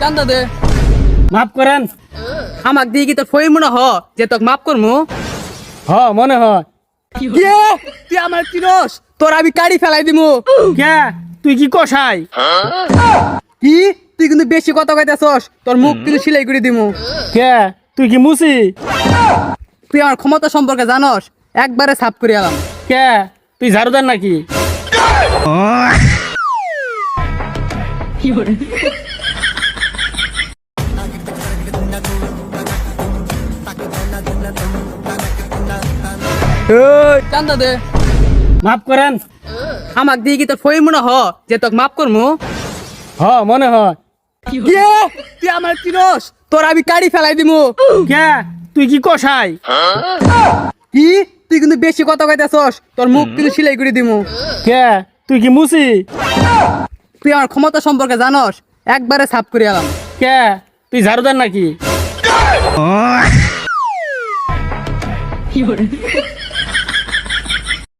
চান্দা দে মাফ করেন। আমাক দিয়ে কি তোর ফই মনে হ যে তোকে মাফ করমু? হ মনে হয়। কে? তুই আমার চিনস? তোর আমি কাড়ি ফেলাই দিমু। কে? তুই কি কষাই কি? তুই কিন্তু বেশি কথা কইতাছস। তোর মুখ কিন্তু সিলাই করে দিমু। কে? তুই কি মুসি? তুই আমার ক্ষমতা সম্পর্কে জানস? একবারে সাফ করে এলাম কে? তুই ঝাড়ুদার নাকি? চান্দা দে। মাফ করেন। আমাক দিয়ে কি তোর ফই মনে হ যে তোকে মাফ করমু? হ মনে হয়। কে? তুই আমার চিনস? তোর আমি কাড়ি ফেলাই দিমু। কে? তুই কি কষাই কি? তুই কিন্তু বেশি কথা কইতাছস তোর মুখ কিন্তু সিলাই করে দিমু। কে? তুই কি মুসি? তুই আমার ক্ষমতা সম্পর্কে জানস একবারে সাফ করে এলাম। কে? তুই ঝাড়ুদার নাকি?